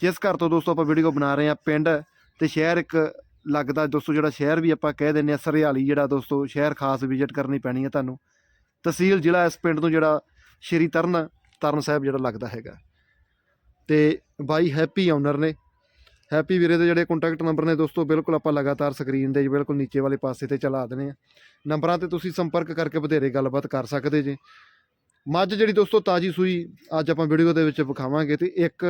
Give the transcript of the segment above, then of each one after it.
ਜਿਸ ਘਰ ਤੋਂ ਦੋਸਤੋ ਆਪਾਂ ਵੀਡੀਓ ਬਣਾ ਰਹੇ ਹਾਂ, ਪਿੰਡ ਤੇ ਸ਼ਹਿਰ ਇੱਕ ਲੱਗਦਾ ਦੋਸਤੋ ਜਿਹੜਾ ਸ਼ਹਿਰ ਵੀ ਆਪਾਂ ਕਹਿ ਦਿੰਦੇ ਆ ਸਰਿਆਲੀ ਜਿਹੜਾ ਦੋਸਤੋ ਸ਼ਹਿਰ ਖਾਸ ਵਿਜ਼ਿਟ ਕਰਨੀ ਪੈਣੀ ਹੈ ਤੁਹਾਨੂੰ। ਤਹਿਸੀਲ ਜ਼ਿਲ੍ਹਾ ਇਸ ਪਿੰਡ ਤੋਂ ਜਿਹੜਾ ਸ਼੍ਰੀ ਤਰਨ ਤਰਨ ਸਾਹਿਬ ਜਿਹੜਾ ਲੱਗਦਾ ਹੈਗਾ। ਤੇ ਬਾਈ ਹੈਪੀ ਓਨਰ ਨੇ। ਹੈਪੀ ਵੀਰੇ ਦੇ ਜਿਹੜੇ ਕੰਟੈਕਟ ਨੰਬਰ ਨੇ ਦੋਸਤੋ, ਬਿਲਕੁਲ ਆਪਾਂ ਲਗਾਤਾਰ ਸਕਰੀਨ ਦੇ ਬਿਲਕੁਲ ਨੀਚੇ ਵਾਲੇ ਪਾਸੇ ਤੇ ਚਲਾ ਦਨੇ ਆ ਨੰਬਰਾਂ ਤੇ ਤੁਸੀਂ ਸੰਪਰਕ ਕਰਕੇ ਵਧੇਰੇ ਗੱਲਬਾਤ ਕਰ ਸਕਦੇ ਜੇ। ਮੱਝ ਜਿਹੜੀ ਦੋਸਤੋ ਤਾਜੀ ਸੂਈ ਅੱਜ ਆਪਾਂ ਵੀਡੀਓ ਦੇ ਵਿੱਚ ਵਿਖਾਵਾਂਗੇ ਤੇ ਇੱਕ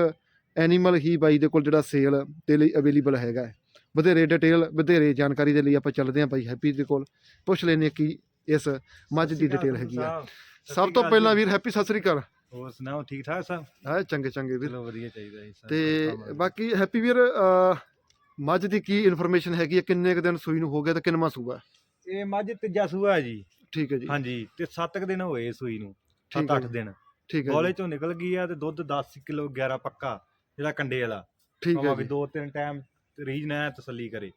ਐਨੀਮਲ ਹੀ ਬਾਈ ਦੇ ਕੋਲ ਜਿਹੜਾ ਸੇਲ ਦੇ ਲਈ ਅਵੇਲੇਬਲ ਹੈਗਾ ਹੈ। ਵਧੇਰੇ ਡਿਟੇਲ ਵਧੇਰੇ ਜਾਣਕਾਰੀ ਦੇ ਲਈ ਆਪਾਂ ਚੱਲਦੇ ਹਾਂ ਬਾਈ ਹੈਪੀ ਦੇ ਕੋਲ। ਪੁੱਛ ਲੈਨੇ ਕੀ ਇਸ ਮੱਝ ਦੀ ਡਿਟੇਲ ਹੈਗੀ ਆ ਸਭ ਤੋਂ ਪਹਿਲਾਂ ਵੀਰ ਹੈਪੀ ਸਤਿ ਸ੍ਰੀ ਅਕਾਲ। ਹੋਰ ਸੁਣਾਓ ਠੀਕ ਠਾਕ ਸਭ? ਹਾਂ ਚੰਗੇ ਚੰਗੇ ਵੀਰ। ਚਲੋ ਵਧੀਆ ਚਾਹੀਦਾ ਜੀ ਤੇ। ਬਾਕੀ ਹੈਪੀ ਵੀਰ ਮੱਝ ਦੀ ਕੀ ਇਨਫੋਰਮੇਸ਼ਨ ਹੈਗੀ ਹੈ? ਕਿੰਨੇ ਕੁ ਦਿਨ ਸੂਈ ਨੂੰ ਹੋ ਗਿਆ ਤੇ ਕਿੰਨਵਾਂ ਸੂਆ? ਇਹ ਮੱਝ ਤੀਜਾ ਸੂਆ ਹੈ ਜੀ। ਠੀਕ ਹੈ ਜੀ। ਹਾਂਜੀ ਤੇ 7 ਦਿਨ ਹੋਏ ਸੂਈ ਨੂੰ। ਠੀਕ ਹੈ 7-8 ਜੀ, ਦਿਨ। ਠੀਕ ਹੈ ਗੋਲੇ ਜੀ, ਚੋਂ ਨਿਕਲ ਗਈ ਆ ਤੇ ਦੁੱਧ 10 ਕਿਲੋ 11 ਪੱਕਾ। ਜਿਹੜਾ ਕੰਡੇ ਵਾਲਾ ਠੀਕ ਹੈ ਭਾਵੇਂ ਵੀ ਜੀ। ਦੋ ਤਿੰਨ ਟਾਈਮ ਰੀਜ ਨਾ ਤਸੱਲੀ ਕਰੇ।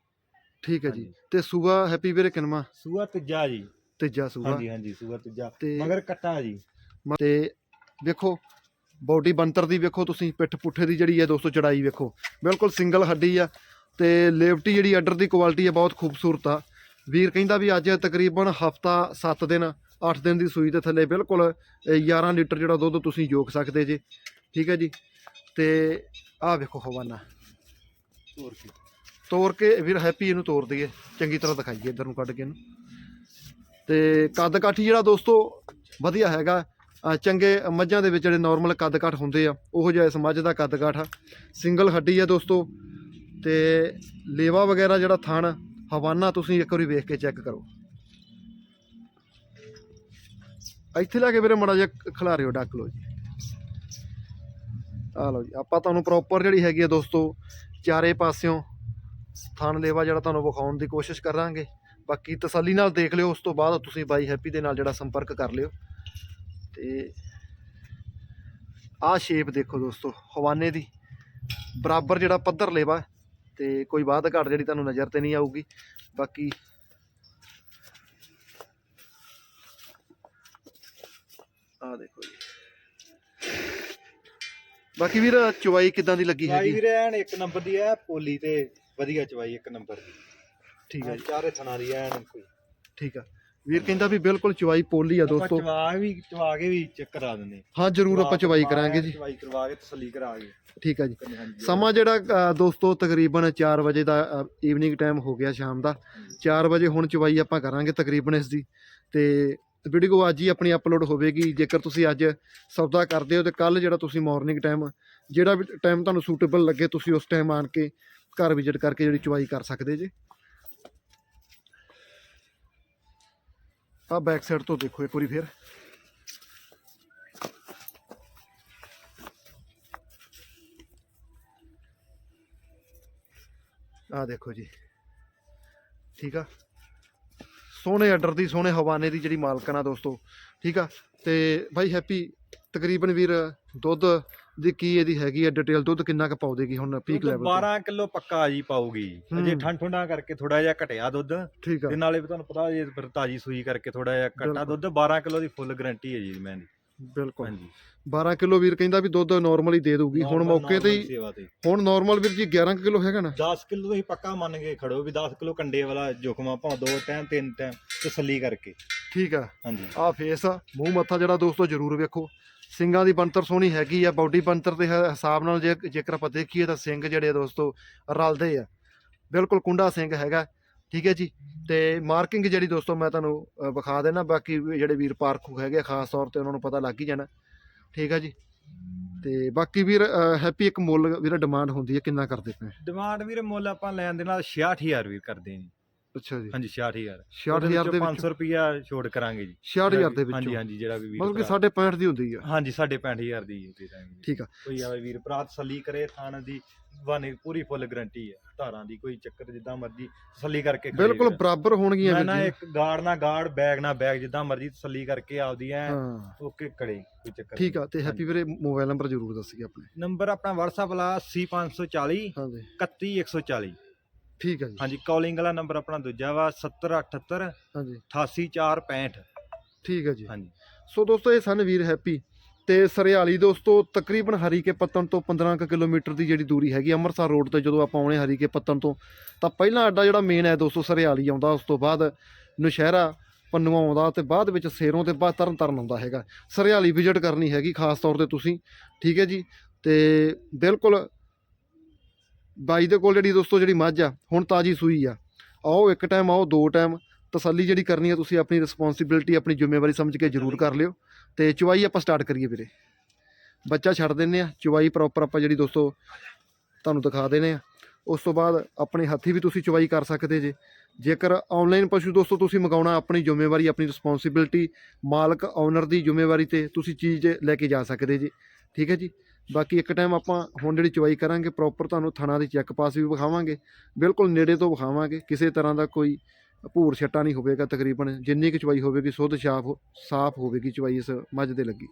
ਠੀਕ ਹੈ ਜੀ। ਹਾਂਜੀ। ਤੇ ਸੂਆ ਹੈਪੀ ਵੀਰ ਕਿੰਨਵਾਂ? ਸੂਆ ਤੀਜਾ ਜੀ। ਤੀਜਾ ਸੂਆ। ਹਾਂਜੀ ਹਾਂਜੀ ਸੂਆ ਤੀਜਾ। ਤੇ ਮਗਰ ਕੱਟਾ ਜੀ। ਤੇ ਵੇਖੋ ਬਾਡੀ ਬੰਤਰ ਦੀ ਵੇਖੋ ਤੁਸੀਂ ਪਿੱਠ ਪੁੱਠੇ ਦੀ ਜਿਹੜੀ ਹੈ ਦੋਸਤੋ ਚੜਾਈ ਵੇਖੋ। ਬਿਲਕੁਲ ਸਿੰਗਲ ਹੱਡੀ ਆ ਤੇ ਲੇਵਟੀ ਜਿਹੜੀ ਆਰਡਰ ਦੀ ਕੁਆਲਿਟੀ ਹੈ ਬਹੁਤ ਖੂਬਸੂਰਤ ਆ। ਵੀਰ ਕਹਿੰਦਾ ਵੀ ਅੱਜ ਤਕਰੀਬਨ ਹਫਤਾ 7 ਦਿਨ 8 ਦਿਨ ਦੀ ਸੂਈ ਦੇ ਥੱਲੇ ਬਿਲਕੁਲ ਅ, 11 ਲੀਟਰ ਜਿਹੜਾ ਦੁੱਧ ਤੁਸੀਂ ਜੋਕ ਸਕਦੇ ਜੇ। ਠੀਕ ਹੈ ਜੀ। ਤੇ ਆਹ ਵੇਖੋ ਹਵਾਨਾ। ਹੋਰ ਕੀ। ਤੋੜ ਕੇ ਵੀਰ ਹੈਪੀ ਇਹਨੂੰ ਤੋੜ ਦਈਏ। ਚੰਗੀ ਤਰ੍ਹਾਂ ਦਿਖਾਈਏ ਇਧਰ ਨੂੰ ਕੱਢ ਕੇ ਇਹਨੂੰ। ਤੇ ਕੱਦ ਕਾਠੀ ਜਿਹੜਾ ਦੋਸਤੋ ਵਧੀਆ ਹੈਗਾ ਚੰਗੇ ਮੱਝਾਂ ਦੇ ਵਿੱਚ ਜਿਹੜੇ ਨਾਰਮਲ ਕੱਦ ਕਾਠ ਹੁੰਦੇ ਆ ਉਹੋ ਜਿਹਾ ਇਸ ਮੱਝ ਦਾ ਕੱਦ ਕਾਠ ਆ। ਸਿੰਗਲ ਹੱਡੀ ਆ ਦੋਸਤੋ। ਤੇ ਲੇਵਾ ਵਗੈਰਾ ਜਿਹੜਾ ਥਣ ਹਵਾਨਾ ਤੁਸੀਂ ਇੱਕ ਵਾਰੀ ਵੇਖ ਕੇ ਚੈੱਕ ਕਰੋ। ਇੱਥੇ ਲੈ ਕੇ ਵੀਰੇ ਮੜਾ ਜਿਹਾ ਖਿਲਾਰਿਓ ਡੱਕ ਲਓ ਜੀ। ਆ ਲਓ ਜੀ, ਆਪਾਂ ਤੁਹਾਨੂੰ ਪ੍ਰੋਪਰ ਜਿਹੜੀ ਹੈਗੀ ਆ ਦੋਸਤੋ, ਚਾਰੇ ਪਾਸਿਓਂ ਥਣ ਲੇਵਾ ਜਿਹੜਾ ਤੁਹਾਨੂੰ ਵਿਖਾਉਣ ਦੀ ਕੋਸ਼ਿਸ਼ ਕਰਾਂਗੇ। ਬਾਕੀ ਤਸੱਲੀ ਨਾਲ ਦੇਖ ਲਿਓ, ਉਸ ਤੋਂ ਬਾਅਦ ਤੁਸੀਂ ਬਾਈ ਹੈਪੀ ਦੇ ਨਾਲ ਜਿਹੜਾ ਸੰਪਰਕ ਕਰ ਲਿਓ। ਤੇ ਆਹ ਸ਼ੇਪ ਦੇਖੋ ਦੋਸਤੋ, ਹਵਾਨੇ ਦੀ। ਬਰਾਬਰ ਜਿਹੜਾ ਪੱਧਰ ਲੇਵਾ, ਤੇ ਕੋਈ ਬਾਤ ਘਾਟ ਜਿਹੜੀ ਤੁਹਾਨੂੰ ਨਜ਼ਰ ਤੇ ਨਹੀਂ ਆਊਗੀ। ਬਾਕੀ ਆਹ ਦੇਖੋ ਜੀ। ਬਾਕੀ ਵੀਰ ਚੁਆਈ ਕਿਦਾਂ ਦੀ ਲੱਗੀ ਚਵਾਈ ਹੈਗੀ? ਵੀਰੇ ਐਨ ਇੱਕ ਨੰਬਰ ਦੀ ਐ ਪੋਲੀ ਤੇ ਵਧੀਆ ਚਵਾਈ ਇੱਕ ਨੰਬਰ ਦੀ। ਠੀਕ ਹੈ ਜੀ। ਚਾਰੇ ਥਣਾ ਦੀ ਐਨ ਕੋਈ। ਠੀਕ ਆ। ਵੀਰ ਕਹਿੰਦਾ ਵੀ ਬਿਲਕੁਲ ਚੁਆਈ ਪੋਲੀ ਆ ਦੋਸਤੋ। ਚਵਾ ਵੀ ਚਵਾ ਕੇ ਵੀ ਚੈੱਕ ਕਰਾ ਦਿੰਦੇ ਹਾਂ। ਜਰੂਰ ਆਪਾਂ ਚਵਾਈ ਕਰਾਂਗੇ ਜੀ। ਚਵਾਈ ਕਰਵਾ ਕੇ ਤਸੱਲੀ ਕਰਾ ਕੇ। ਠੀਕ ਆ ਜੀ। ਹਾਂਜੀ। ਸਮਾਂ ਜਿਹੜਾ ਅ, ਦੋਸਤੋ ਤਕਰੀਬਨ 4 ਵਜੇ ਦਾ ਈਵਨਿੰਗ ਟਾਈਮ ਹੋ ਗਿਆ ਸ਼ਾਮ ਦਾ। 4 ਵਜੇ ਹੁਣ ਚਵਾਈ ਆਪਾਂ ਕਰਾਂਗੇ ਤਕਰੀਬਨ ਇਸ ਦੀ। ਤੇ ਵੀਡੀਓ ਅੱਜ ਹੀ ਆਪਣੀ ਅਪਲੋਡ ਹੋਵੇਗੀ। ਜੇਕਰ ਤੁਸੀਂ ਅੱਜ ਸੌਦਾ ਕਰਦੇ ਹੋ ਤੇ ਕੱਲ ਜਿਹੜਾ ਤੁਸੀਂ ਮਾਰਨਿੰਗ ਟਾਈਮ ਜਿਹੜਾ ਵੀ ਟਾਈਮ ਤੁਹਾਨੂੰ ਸੂਟੇਬਲ ਲੱਗੇ, ਤੁਸੀਂ ਉਸ ਟਾਈਮ ਆਣ ਕੇ ਘਰ ਵਿਜ਼ਿਟ ਕਰਕੇ ਜਿਹੜੀ ਚੁਆਈ ਕਰ ਸਕਦੇ ਜੇ। ਆ ਬੈਕ ਸਾਈਡ ਤੋਂ ਦੇਖੋ ਇੱਕ ਵਾਰੀ ਫਿਰ। ਆ ਦੇਖੋ ਜੀ। ਠੀਕ ਆ? ਸੋਹਣੇ ਆਰਡਰ ਦੀ ਸੋਹਣੇ ਹਵਾਨੇ ਦੀ ਜਿਹੜੀ ਮਾਲਕਣ ਆ ਦੋਸਤੋ ਠੀਕ ਆ? ਤੇ ਭਾਈ ਹੈਪੀ ਤਕਰੀਬਨ ਵੀਰ ਦੁੱਧ ਦੀ ਕੀ ਇਹਦੀ ਹੈਗੀ ਆ ਡਿਟੇਲ ਦੁੱਧ ਕਿੰਨਾ ਕੁ ਪਾਉ ਦੇਗੀ ਹੁਣ ਪੀਕ ਲੈਵਲ 12 ਕਿਲੋ ਪੱਕਾ ਜੀ ਪਾਉਗੀ ਅਜੇ। ਠੰਡ ਠੰਡਾ ਕਰਕੇ ਥੋੜਾ ਜਿਹਾ ਘਟਿਆ ਦੁੱਧ। ਠੀਕ ਆ। ਤੇ ਨਾਲੇ ਵੀ ਤੁਹਾਨੂੰ ਪਤਾ ਜੇ ਫਿਰ ਤਾਜੀ ਸੂਈ ਕਰਕੇ ਥੋੜਾ ਜਿਹਾ ਘਟਾ। ਦੁੱਧ। 12 ਕਿਲੋ ਦੀ ਫੁੱਲ ਗਾਰੰਟੀ ਹੈ ਜੀ ਮੈਂ ਦੀ ਬਿਲਕੁਲ। ਹਾਂਜੀ। 12 ਕਿਲੋ ਵੀਰ ਕਹਿੰਦਾ ਵੀ ਦੁੱਧ ਨਾਰਮਲ ਹੀ ਦੇ ਦਊਗੀ। ਹੁਣ Normal- ਮੌਕੇ ਤੇ normal ਹੀ ਸੇਵਾ ਤੇ। ਹੁਣ ਨਾਰਮਲ ਵੀਰ ਜੀ 11 ਕੁ ਕਿਲੋ ਹੈਗਾ ਨਾ। 10 ਕਿਲੋ ਤੁਸੀਂ ਪੱਕਾ ਮੰਨ ਕੇ ਖੜੋ ਵੀ 10 ਕਿਲੋ ਕੰਡੇ ਵਾਲਾ ਜੁਖਮਾ ਭਾਵੇਂ ਦੋ ਟਾਈਮ ਤਿੰਨ ਟਾਈਮ ਤਸੱਲੀ ਕਰਕੇ। ਠੀਕ ਆ। ਹਾਂਜੀ। ਆ ਫੇਸ ਆ। ਮੂੰਹ ਮੱਥਾ ਜਿਹੜਾ ਦੋਸਤੋ ਜਰੂਰ ਵੇਖੋ। ਸਿੰਗਾਂ ਦੀ ਬੰਤਰ ਸੋਹਣੀ ਹੈਗੀ ਆ। ਬਾਡੀ ਬੰਤਰ ਦੇ ਹ- ਹਿਸਾਬ ਨਾਲ ਜੇ ਜੇਕਰ ਆਪਾਂ ਦੇਖੀਏ ਤਾਂ ਸਿੰਘ ਜਿਹੜੇ ਆ ਦੋਸਤੋ ਰਲਦੇ ਆ। ਬਿਲਕੁਲ ਕੁੰਡਾ ਸਿੰਘ ਹੈਗਾ। ਠੀਕ ਹੈ ਜੀ। ਤੇ ਮਾਰਕਿੰਗ ਜਿਹੜੀ ਦੋਸਤੋ ਮੈਂ ਤੁਹਾਨੂੰ ਵਿਖਾ ਦੇਣਾ ਬਾਕੀ ਵੀ ਜਿਹੜੇ ਵੀਰ ਪਾਰਖੂ ਹੈਗੇ ਆ, ਖਾਸ ਤੌਰ ਤੇ ਉਹਨਾਂ ਨੂੰ ਪਤਾ ਲੱਗ ਹੀ ਜਾਣਾ। ਠੀਕ ਹੈ ਜੀ। ਤੇ ਬਾਕੀ ਵੀਰ ਹੈਪੀ ਇੱਕ ਮੁੱਲ ਵੀਰ ਡਿਮਾਂਡ ਹੁੰਦੀ ਹੈ ਕਿੰਨਾ ਕਰਦੇ ਪਏ? ਡਿਮਾਂਡ ਵੀਰੇ ਮੁੱਲ ਆਪਾਂ ਲੈਣ ਦੇ ਨਾਲ 66000 ਵੀਰ ਕਰਦੇ ਹਾਂ ਜੀ। ਅੱਛਾ ਜੀ। ਹਾਂਜੀ 66000 66000 ਦੇ ਵਿੱਚ 500 ਰੁਪਿਆ ਛੋੜ ਕਰਾਂਗੇ ਜੀ। 66000 ਦੇ ਹਾਂਜੀ ਵਿੱਚੋਂ। ਹਾਂਜੀ ਜਿਹੜਾ ਵੀ ਵੀਰ ਮਤਲਬ ਕਿ ਭਰਾ- 65 ਦੀ ਹੁੰਦੀ ਆ। ਹਾਂਜੀ 65000 ਦੀ ਦੇ ਦਾਂਗੇ। ਠੀਕ ਆ। ਕੋਈ ਆਵੇ ਵੀਰ ਭਰਾ ਤਸੱਲੀ ਕਰੇ ਥਾਣ ਦੀ ਵਾਨੇ ਪੂਰੀ ਫੁੱਲ ਗਰੰਟੀ ਹੈ ਧਾਰਾਂ ਦੀ ਕੋਈ ਚੱਕਰ ਜਿੱਦਾਂ ਮਰਜ਼ੀ ਤਸੱਲੀ ਕਰਕੇ ਖੜੇ ਬਿਲਕੁਲ ਵੀਰ। ਬਰਾਬਰ ਹੋਣਗੀਆਂ ਮੈਂ ਵੀਰ ਨਾ ਜੀ। ਇੱਕ ਗਾੜ ਨਾ ਗਾੜ ਬੈਗ ਨਾ ਬੈਗ ਜਿੱਦਾਂ ਮਰਜ਼ੀ ਤਸੱਲੀ ਕਰਕੇ ਆਪਦੀ ਐ ਹਾਂ। ਓਕੇ ਕੜੇ ਕੋਈ ਚੱਕਰ ਠੀਕ ਆ ਤੇ ਹਾਂਜੀ। ਹੈਪੀ ਵੀਰੇ ਮੋਬਾਈਲ ਨੰਬਰ ਜ਼ਰੂਰ ਦੱਸੀਏ ਆਪਣੇ। ਨੰਬਰ ਆਪਣਾ WhatsApp ਵਾਲਾ 80540 ਹਾਂਜੀ। 31140 ਠੀਕ ਆ ਜੀ। ਹਾਂਜੀ ਕਾਲਿੰਗ ਵਾਲਾ ਨੰਬਰ ਆਪਣਾ ਦੂਜਾ ਵਾ 7078 ਹਾਂਜੀ। 88465 ਠੀਕ ਆ ਜੀ। ਹਾਂਜੀ। ਸੋ ਦੋਸਤੋ ਇਹ ਸਨ ਵੀਰ ਹੈਪੀ ਤੇ ਸਰਿਆਲੀ ਦੋਸਤੋ ਤਕਰੀਬਨ ਹਰੀਕੇ ਪੱਤਨ ਤੋਂ 15 ਕੁ ਕਿਲੋਮੀਟਰ ਦੀ ਜਿਹੜੀ ਦੂਰੀ ਹੈਗੀ ਅੰਮ੍ਰਿਤਸਰ ਰੋਡ ਤੇ ਜਦੋਂ ਆਪਾਂ ਆਉਣੇ ਹਰੀਕੇ ਪੱਤਨ ਤੋਂ ਤਾਂ ਪਹਿਲਾਂ ਅੱਡਾ ਜਿਹੜਾ ਮੇਨ ਹੈ ਦੋਸਤੋ ਸਰਿਆਲੀ ਆਉਂਦਾ ਉਸ ਤੋਂ ਬਾਅਦ ਨੁਸ਼ਹਿਰਾ ਪੰਨੂਆ ਆਉਂਦਾ ਤੇ ਬਾਅਦ ਵਿੱਚ ਸੇਰੋਂ ਤੇ ਬਾਅਦ ਤਰਨ ਤਾਰਨ ਆਉਂਦਾ ਹੈਗਾ। ਸਰਿਆਲੀ ਵਿਜ਼ਿਟ ਕਰਨੀ ਹੈਗੀ ਖਾਸ ਤੌਰ ਤੇ ਤੁਸੀਂ। ਠੀਕ ਹੈ ਜੀ। ਤੇ ਬਿਲਕੁਲ ਬਾਈ ਦੇ ਕੋਲ ਜਿਹੜੀ ਦੋਸਤੋ ਜਿਹੜੀ ਮੱਝ ਆ, ਹੁਣ ਤਾਜੀ ਸੂਈ ਆ। ਆਓ ਇੱਕ ਟਾਈਮ ਆਓ ਦੋ ਟਾਈਮ ਤਸੱਲੀ ਜਿਹੜੀ ਕਰਨੀ ਆ, ਤੁਸੀਂ ਆਪਣੀ ਰਿਸਪੌਂਸਿਬਿਲਟੀ ਆਪਣੀ ਜ਼ਿੰਮੇਵਾਰੀ ਸਮਝ ਕੇ ਜ਼ਰੂਰ ਕਰ ਲਿਓ। ਤੇ ਚੁਵਾਈ ਆਪਾਂ ਸਟਾਰਟ ਕਰੀਏ ਵੀਰੇ। ਬੱਚਾ ਛੱਡ ਦਿੰਨੇ ਆ ਚੁਵਾਈ ਪ੍ਰੋਪਰ ਆਪਾਂ ਜਿਹੜੀ ਦੋਸਤੋ ਤੁਹਾਨੂੰ ਦਿਖਾ ਦੇਣੇ ਆ। ਉਸ ਤੋਂ ਬਾਅਦ ਆਪਣੇ ਹੱਥੀ ਵੀ ਤੁਸੀਂ ਚੁਵਾਈ ਕਰ ਸਕਦੇ ਜੇ। ਜੇਕਰ ਆਨਲਾਈਨ ਪਸ਼ੂ ਦੋਸਤੋ ਤੁਸੀਂ ਮੰਗਾਉਣਾ, ਆਪਣੀ ਜ਼ਿੰਮੇਵਾਰੀ, ਆਪਣੀ ਰਿਸਪੌਂਸਿਬਿਲਟੀ ਮਾਲਕ ਓਨਰ ਦੀ ਜ਼ਿੰਮੇਵਾਰੀ ਤੇ ਤੁਸੀਂ ਚੀਜ਼ ਲੈ ਕੇ ਜਾ ਸਕਦੇ ਜੀ। ਠੀਕ ਹੈ ਜੀ? ਬਾਕੀ ਇੱਕ ਟਾਈਮ ਆਪਾਂ ਹੁਣ ਜਿਹੜੀ ਚਵਾਈ ਕਰਾਂਗੇ ਪ੍ਰੋਪਰ ਤੁਹਾਨੂੰ ਥਣਾ ਦੀ ਚੈੱਕ ਪਾਸ ਵੀ ਵਿਖਾਵਾਂਗੇ। ਬਿਲਕੁਲ ਨੇੜੇ ਤੋਂ ਵਿਖਾਵਾਂਗੇ, ਕਿਸੇ ਤਰ੍ਹਾਂ ਦਾ ਕੋਈ ਭੂਰ ਛੱਟਾ ਨਹੀਂ ਹੋਵੇਗਾ ਤਕਰੀਬਨ। ਜਿੰਨੀ ਕੁ ਚਵਾਈ ਹੋਵੇਗੀ, ਸੁੱਧ ਸਾਫ਼ ਸਾਫ਼ ਹੋਵੇਗੀ ਚਵਾਈ ਇਸ ਮੱਝ ਦੇ ਲੱਗੀ।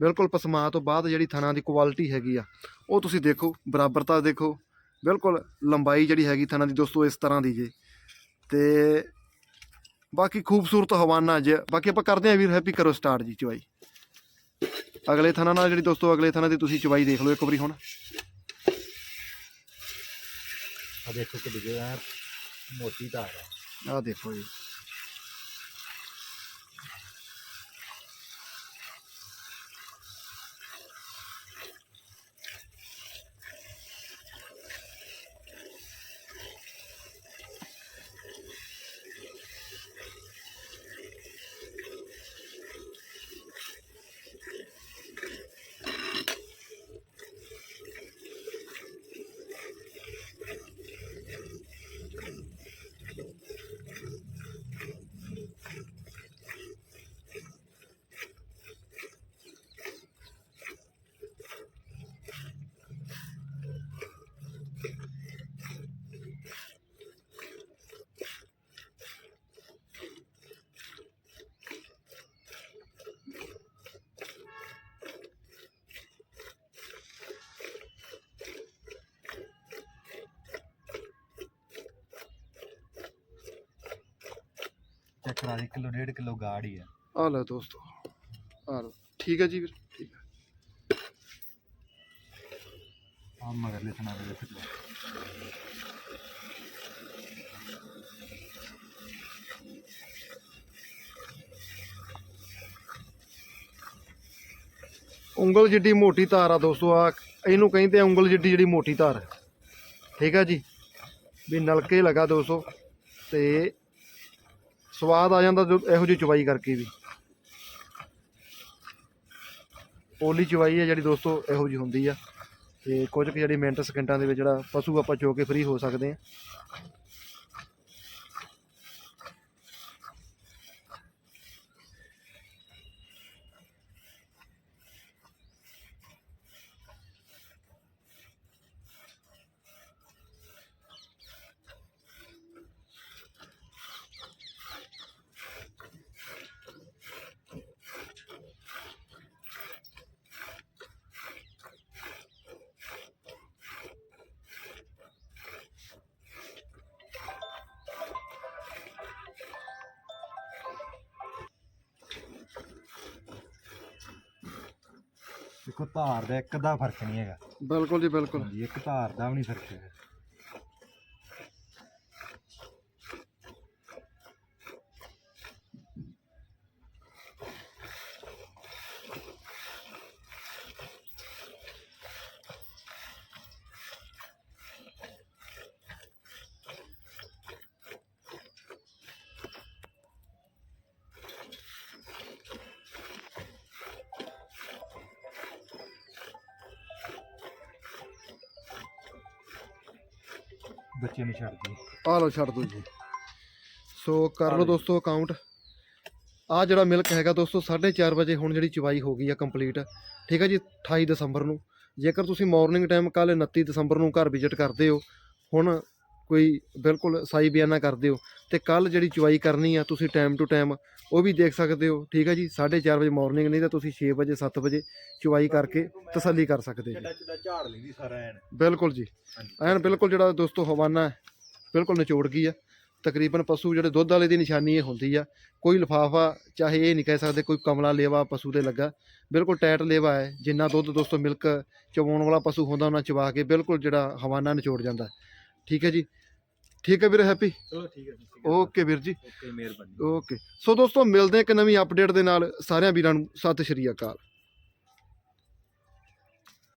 ਬਿਲਕੁਲ ਪਸਮਾ ਤੋਂ ਬਾਅਦ ਜਿਹੜੀ ਥਣਾ ਦੀ ਕੁਆਲਿਟੀ ਹੈਗੀ ਆ ਉਹ ਤੁਸੀਂ ਦੇਖੋ ਬਰਾਬਰਤਾ ਦੇਖੋ ਬਿਲਕੁਲ ਲੰਬਾਈ ਜਿਹੜੀ ਹੈਗੀ ਥਣਾ ਦੀ ਦੋਸਤੋ ਇਸ ਤਰ੍ਹਾਂ ਦੀ ਜੇ। ਤੇ ਬਾਕੀ ਖੂਬਸੂਰਤ ਹਵਾਨਾ ਜੇ ਬਾਕੀ ਆਪਾਂ ਕਰਦੇ ਆਂ ਵੀਰ ਹੈਪੀ ਕਰੋ ਸਟਾਰਟ ਜੀ ਚਵਾਈ ਅਗਲੇ ਥਾਣਾ ਨਾਲ ਜਿਹੜੀ ਦੋਸਤੋ ਅਗਲੇ ਥਾਣਾ ਦੀ ਤੁਸੀਂ ਚਵਾਈ ਦੇਖ ਲਓ ਇੱਕ ਵਾਰੀ ਹੁਣ। ਆ ਦੇਖੋ ਕਿ ਆ ਮੋਟੀ ਧਾਰ ਆ। ਦੇਖੋ ਜੀ। ਚੈੱਕ ਕਰਾ ਦੇ ਕਿਲੋ ਡੇਢ ਕਿਲੋ ਗਾੜ ਹੀ ਆ। ਆ ਲਓ ਦੋਸਤੋ ਆ ਲਓ। ਠੀਕ ਹੈ ਜੀ ਵੀਰ ਠੀਕ ਹੈ। ਆ ਮਗਰਲੇ ਥਣਾ ਦੇ ਵਿੱਚ ਉਂਗਲ ਜਿੱਡੀ ਮੋਟੀ ਤਾਰ ਆ ਦੋਸਤੋ ਆ ਇਹਨੂੰ ਕਹਿੰਦੇ ਆ ਉਂਗਲ ਜਿੱਡੀ ਜਿਹੜੀ ਮੋਟੀ ਤਾਰ। ਠੀਕ ਆ ਜੀ? ਵੀ ਨਲਕੇ ਲਗਾ ਦੋਸਤੋ ਤੇ ਸਵਾਦ ਆ ਜਾਂਦਾ ਜੋ ਇਹੋ ਜਿਹੀ ਚਵਾਈ ਕਰਕੇ ਵੀ। ਪੋਲੀ ਚਵਾਈ ਹੈ ਜਿਹੜੀ ਦੋਸਤੋ ਇਹੋ ਜਿਹੀ ਹੁੰਦੀ ਆ। ਤੇ ਕੁਝ ਕੁ ਜਿਹੜੀ ਮਿੰਟ ਸਕਿੰਟਾਂ ਦੇ ਵਿੱਚ ਜਿਹੜਾ ਪਸ਼ੂ ਆਪਾਂ ਚੋ ਕੇ ਫ੍ਰੀ ਹੋ ਸਕਦੇ ਆ। ਦੇਖੋ ਧਾਰ ਦਾ ਇੱਕ ਦਾ ਫ਼ਰਕ ਨਹੀਂ ਹੈਗਾ। ਬਿਲਕੁਲ ਜੀ ਬਿਲਕੁਲ। ਹਾਂਜੀ ਇੱਕ ਧਾਰ ਦਾ ਵੀ ਨਹੀਂ ਫ਼ਰਕ ਹੈਗਾ। ਬੱਚੇ ਨੂੰ ਛੱਡ ਦੀ ਆ ਲਓ ਛੱਡ ਦਿਓ ਜੀ। ਸੋ ਕਰ ਲਓ ਦੋਸਤੋ ਅਕਾਊਂਟ ਆ ਜਿਹੜਾ ਮਿਲਕ ਹੈਗਾ ਦੋਸਤੋ 4:30 ਵਜੇ ਹੁਣ ਜਿਹੜੀ ਚਵਾਈ ਹੋ ਗਈ ਆ ਕੰਪਲੀਟ ਠੀਕ ਹੈ ਜੀ 28 ਦਸੰਬਰ ਨੂੰ। ਜੇਕਰ ਤੁਸੀਂ ਮਾਰਨਿੰਗ ਟਾਈਮ ਕੱਲ 29 ਦਸੰਬਰ ਨੂੰ ਘਰ ਵਿਜ਼ਿਟ ਕਰਦੇ ਹੋ ਹੁਣ ਕੋਈ ਬਿਲਕੁਲ ਸਾਈ ਬਿਆਨਾ ਕਰਦੇ ਹੋ ਤੇ ਕੱਲ ਜਿਹੜੀ ਚਵਾਈ ਕਰਨੀ ਆ ਤੁਸੀਂ ਟਾਈਮ ਟੂ ਟਾਈਮ ਉਹ ਵੀ ਦੇਖ ਸਕਦੇ ਹੋ ਠੀਕ ਹੈ ਜੀ? 4:30 ਵਜੇ ਮਾਰਨਿੰਗ ਨਹੀਂ ਤਾਂ ਤੁਸੀਂ 6 ਵਜੇ 7 ਵਜੇ ਚਵਾਈ ਕਰਕੇ ਤਸੱਲੀ ਕਰ ਸਕਦੇ ਜੀ। ਝਾੜ ਲੈਂਦੀ ਸਾਰਾ ਐਨ। ਬਿਲਕੁਲ ਜੀ। ਐਨ ਬਿਲਕੁਲ ਜਿਹੜਾ ਦੋਸਤੋ ਹਵਾਨਾ ਬਿਲਕੁਲ ਨਿਚੋੜ ਗਈ ਆ। ਤਕਰੀਬਨ ਪਸ਼ੂ ਜਿਹੜੇ ਦੁੱਧ ਵਾਲੇ ਦੀ ਨਿਸ਼ਾਨੀ ਇਹ ਹੁੰਦੀ ਆ ਕੋਈ ਲਿਫਾਫਾ ਚਾਹੇ ਇਹ ਨਹੀਂ ਕਹਿ ਸਕਦੇ ਕੋਈ ਕਮਲਾ ਲੇਵਾ ਪਸ਼ੂ ਦੇ ਲੱਗਾ ਬਿਲਕੁਲ ਟਾਈਟ ਲੇਵਾ ਹੈ ਜਿੰਨਾ ਦੁੱਧ ਦੋਸਤੋ ਮਿਲਕ ਚਵਾਉਣ ਵਾਲਾ ਪਸ਼ੂ ਹੁੰਦਾ ਉਹਨਾਂ ਚਵਾ ਕੇ ਬਿਲਕੁਲ ਜਿਹੜਾ ਹਵਾਨਾ ਨਿਚੋੜ ਜਾਂਦਾ। ਠੀਕ ਹੈ ਜੀ। ਠੀਕ ਹੈ ਵੀਰ ਹੈਪੀ ਚਲੋ ਠੀਕ ਹੈ ਜੀ ਓਕੇ ਵੀਰ ਜੀ। ਓਕੇ ਮਿਹਰਬਾਨੀ। ਓਕੇ ਸੋ ਦੋਸਤੋ ਮਿਲਦੇ ਹਾਂ ਇੱਕ ਨਵੀਂ ਅਪਡੇਟ ਦੇ ਨਾਲ ਸਾਰਿਆਂ ਵੀਰਾਂ ਨੂੰ। ਸਤਿ ਸ਼੍ਰੀ ਅਕਾਲ।